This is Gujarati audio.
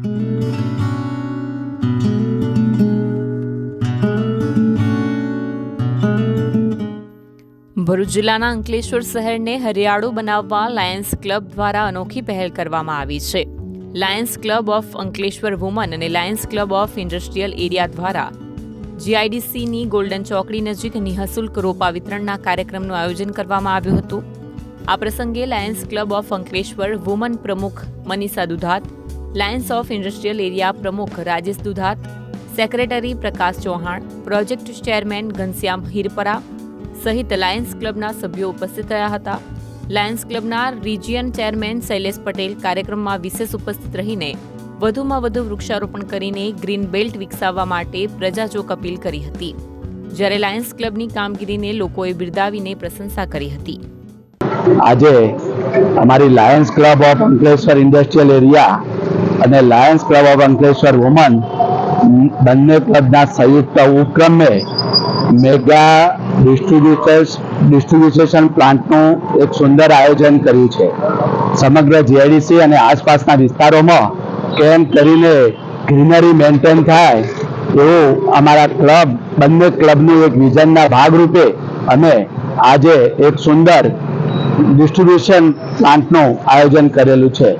ભરૂચ જિલ્લાના અંકલેશ્વર શહેરને હરિયાળુ બનાવવા લાયન્સ ક્લબ દ્વારા અનોખી પહેલ કરવામાં આવી છે. Lions Club of Ankleshwar woman અને Lions Club of industrial area દ્વારા જીઆઈડીસીની ગોલ્ડન ચોકડી નજીક નિઃશુલ્ક રોપા વિતરણના કાર્યક્રમનું આયોજન કરવામાં આવ્યું હતું. આ પ્રસંગે lions club of Ankleshwar woman પ્રમુખ Manisha Dudhat lions of industrial area પ્રમુખ Rajesh Dudhat secretary Prakash Chauhan project chairman Ghanshyam Hirpara સહિત લાયન્સ ક્લબના સભ્યો ઉપસ્થિત રહ્યા હતા. લાયન્સ ક્લબના રિજિયન ચેરમેન શૈલેષ પટેલ કાર્યક્રમમાં વિશેષ ઉપસ્થિત રહીને વધુમાં વધુ વૃક્ષારોપણ કરીને ગ્રીન બેલ્ટ વિકસાવવા માટે પ્રજાજોક અપીલ કરી હતી. જ્યારે લાયન્સ ક્લબની કામગીરીને લોકોએ બિરદાવીને પ્રશંસા કરી હતી. આજે અમારી Lions Club of Ankleshwar industrial area અને Lions Club of Ankleshwar woman બંને ક્લબના સંયુક્ત ઉપક્રમે મેગા ડિસ્ટ્રીબ્યુટર્સ ડિસ્ટ્રીબ્યુશન પ્લાન્ટનું એક સુંદર આયોજન કર્યું છે. સમગ્ર જીઆઈડીસી અને આસપાસના વિસ્તારોમાં કેમ કરીને ગ્રીનરી મેન્ટેન થાય, એવું અમારા ક્લબ બંને ક્લબનું એક વિઝનના ભાગરૂપે અમે આજે એક સુંદર ડિસ્ટ્રીબ્યુશન પ્લાન્ટનું આયોજન કરેલું છે.